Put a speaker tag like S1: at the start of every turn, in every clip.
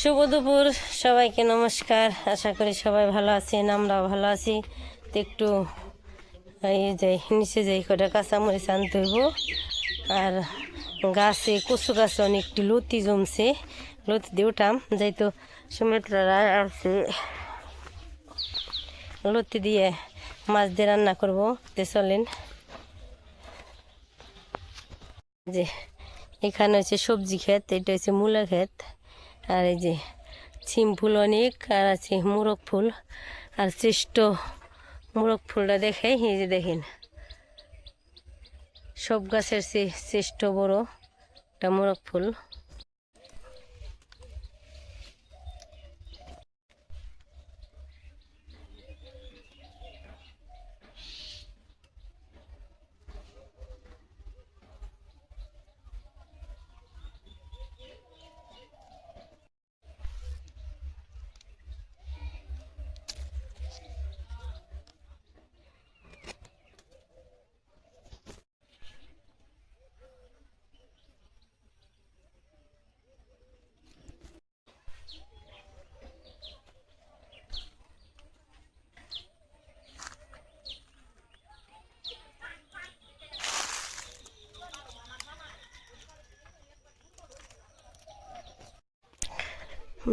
S1: শুভ দুপুর, সবাইকে নমস্কার। আশা করি সবাই ভালো আছেন, আমরাও ভালো আছি। তো একটু এই যে, নিচে যাই কটা কাঁচামরিচ আনতে হইব। আর গাছে, কচু গাছে অনেকটি লতি জমছে। লতি দিয়ে উঠাম যাই তো সুমিত্রারা আসছে লতি দিয়ে মাছ দিয়ে রান্না করব। তে চলেন। যে, এখানে হচ্ছে সবজি ক্ষেত, এটা হচ্ছে মূলা ক্ষেত। আর এই যে ছিম ফুল অনেক, আর আছে মোরগ ফুল, আর শ্রেষ্ঠ মোরগ ফুলটা দেখাই এই যে দেখেন। সব গাছের সে শ্রেষ্ঠ বড় একটা মোরগ ফুল।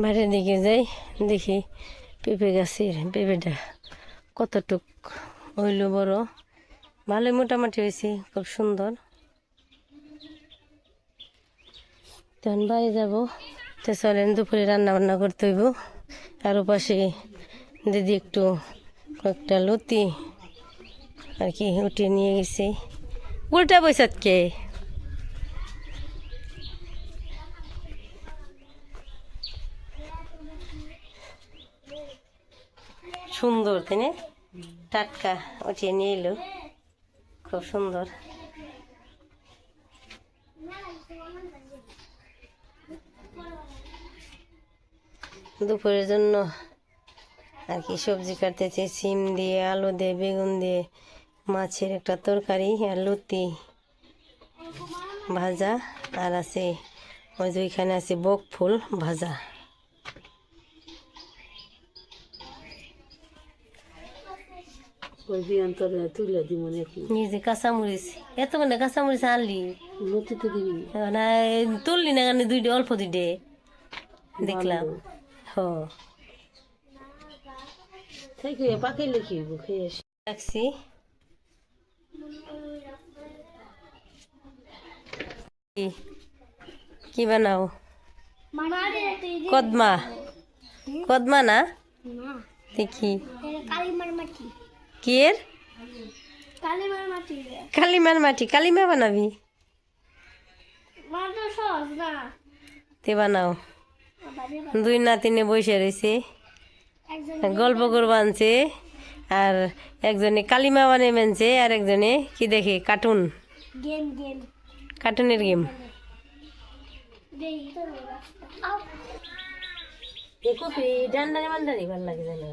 S1: বাইরের দিকে যাই, দেখি পেঁপে গাছের পেঁপেটা কতটুক হইল বড়। ভালোই মোটামুটি হয়েছে, খুব সুন্দর। তখন বাড়ি যাব, তো চলেন দুপুরে রান্না বান্না করতে হইব। আর পাশে দিদি একটু কয়েকটা লতি আর কি উঠিয়ে নিয়ে গেছি। উল্টা বৈশাখকে। সুন্দর, তাই না? টাটকা উঠিয়ে নিয়ে এলো। খুব সুন্দর। দুপুরের জন্য আর কি সবজি কাটতেছে সিম দিয়ে, আলু দিয়ে, বেগুন দিয়ে, মাছের একটা তরকারি আর লুতি ভাজা। আর আছে, ওই যে ওইখানে আছে বক ফুল ভাজা।
S2: ওই তুলে দিব নাকি
S1: নিজে কাঁচামরিচ এত মানে কাঁচামরিচ আনলি?
S2: দিবি।
S1: না তুললি না কেন দুইটা অল্প দুইটে দেখলাম। হ।
S2: থেকে পাকাইলে কি খেয়ে
S1: রাখছি। কি- কি বানাও? কদমা। কদমা না? দেখি।
S3: কালিমার মাটি কালিমার মাটি।
S1: কালিমা বানাবি? তে বানাও। দুই নাতিনে বসে রয়েছে গল্প করব আনছে। আর একজনে কালিমা বানিয়ে মানছে আর একজনে কি দেখে? কার্টুন।
S3: Game game.
S1: কার্টুনের গেম।
S3: দেখি
S1: ডান্ডারি মান্ডারি ভালো লাগে জানো।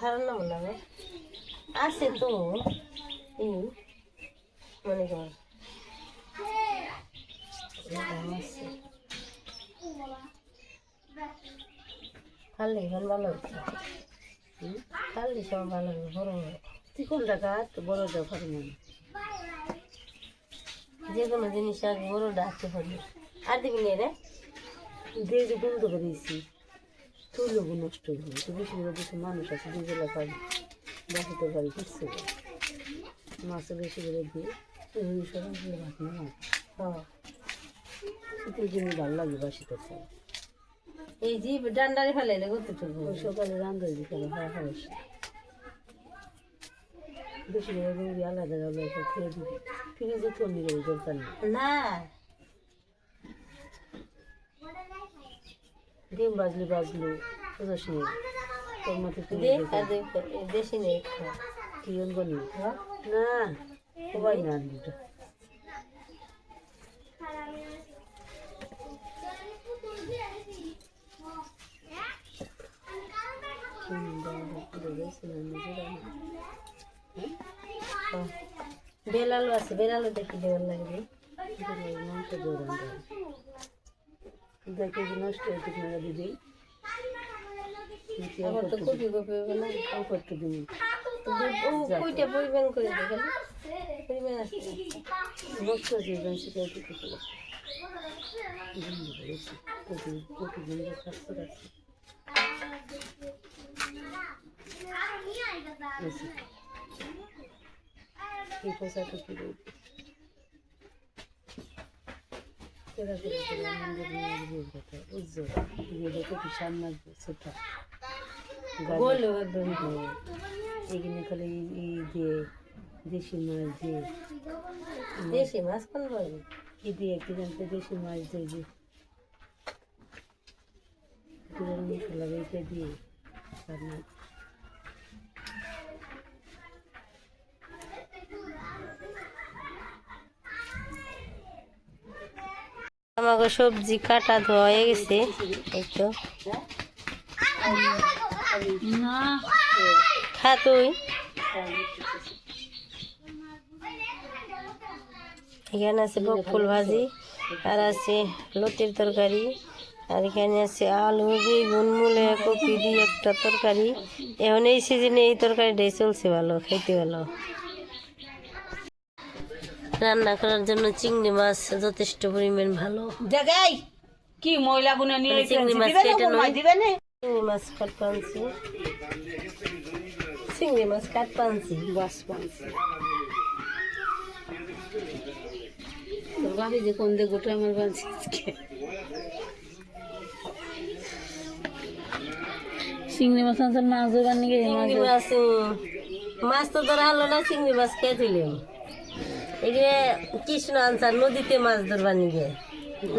S1: ভালো না মনে হবে আছে তো এই মনে কর। খালি এখন ভালো হচ্ছে? খালি সব ভালো হবে বড় হবে
S2: তুই কোনটা কাট বড়টা ফার্ম
S1: যে কোনো জিনিস আগে বড় ডাকতে হবে আর দিবি রে
S2: দিয়ে বন্ধ করেছি তুলব নষ্ট হয়ে তো বেশি করে কিছু মানুষ আছে দুবেলা পারি বাসাতে পারি কিচ্ছে মাছ বেশি করে দিয়ে এই সবাই দিয়ে ভাত না
S1: হ্যাঁ।
S2: শীতের জন্য ভালো লাগে বাসিতে খাই
S1: এই যে ডান্ডারে ফেলাইলে কতটুকু
S2: সকালে রান্না বিকালে হয় হয় বেশি করে আলাদা আলাদা খেয়ে দিবি ফ্রিজে তো নিলে দরকার
S1: না।
S2: ডিম বাজলি বাজলো বুঝাস নি তোর মতো তুই
S1: দেশি নেই।
S2: কি বনি না সবাই না দুটো
S1: বেলালু আছে বেলালু দেখি দেওয়ার লাগবে।
S2: মাংস জোরান দুই কেজি নষ্ট হয়ে ঠিক না দিদি?
S1: আমার তো কপি কপি হবে না।
S2: অল্প একটু
S1: কইটা পরিমাণ করে দেখেন পরিমাণ আছে।
S2: নষ্ট হয়ে যাবে সেটা একটু কিছু কপি কপি দিন স্বাস্থ্য রাখছি এই পয়সা তো কি দেবে তেরা করে করে মন্দির নিয়ে কথা উজ্জ্বল বিয়ে দেখে কি সেটা।
S1: গোল
S2: এখানে খালি দেশি মাছ দিয়ে
S1: দেশি মাছ কোন পাবে
S2: ই দিয়ে কি জানতে দেশি মাছ দিয়ে যে। পুরো মশলা দিয়ে রান্না
S1: আমাকে সবজি কাটা ধোয়া হয়ে গেছে, এই তো। খা তুই। এখানে আছে বকফুল ভাজি, আর আছে লতির তরকারি, আর এখানে আছে আলু, বেগুন, মূলে, কপি দিয়ে একটা তরকারি। এখন এই সিজনে এই তরকারিটাই চলছে ভালো খেতে ভালো। রান্না করার জন্য চিংড়ি মাছ যথেষ্ট পরিমাণ ভালো।
S2: জায়গায় কি ময়লা গুনে নিয়ে
S1: মানে চিংড়ি মাছ কেটে নয়। চিংড়ি মাছ কাট পানছি চিংড়ি মাছ কাট পানছি
S2: বাস তোর বাপি যে কোন দিয়ে গোটা আমার বাঁধছি
S4: চিংড়ি মাছ আনছেন মাছ ধরবার নিয়ে
S1: চিংড়ি মাছ মাছ তো ধরা হলো না চিংড়ি মাছ খেয়ে দিলাম এগুলো কৃষ্ণ আনসার নদীতে মাছ ধরবার নিগে।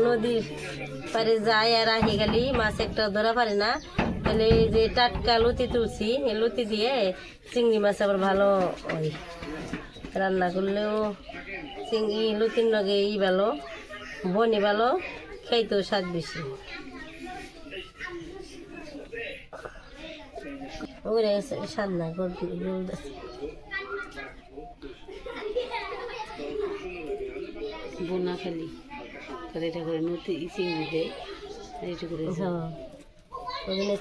S1: নদীর পারে যায় আর আহি গেলি, মাছ একটা ধরা পারে না। তাহলে যে টাটকা লতি তুলছি, এই লতি দিয়ে চিংড়ি মাছ আবার ভালো হয় রান্না করলেও চিংড়ি লতির লগে ই ভালো, বনি ভালো, খাইতেও স্বাদ বেশি। ওগুলো স্বাদ না গোল গোল
S2: বোনা খালি তাহলে এটা করে নতি চিংড়ি দেয়। এটা করে
S1: হ্যাঁ।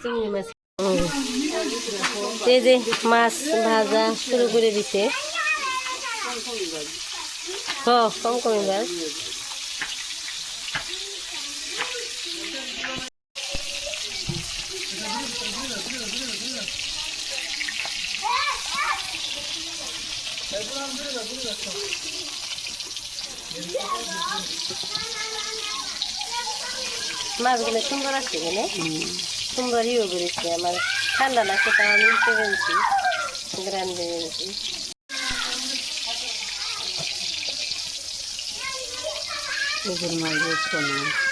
S1: চিংড়ি মাছ। এই যে মাছ ভাজা শুরু করে দিছে। হ কম কম এবার। মাছগুলো সুন্দর আছে এখানে সুন্দর ইয়ে করেছে, আমার ঠান্ডা লাগছে, তাও আমি উঠে ফেলছি দিয়ে গেছি
S2: মাছ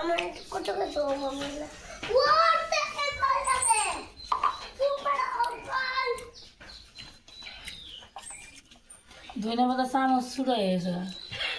S3: আমার কত কত মামলা ওয়াট এর মাইলাতে সুপার অফার
S4: ধনে পাতা চামচ ছুটাই এসে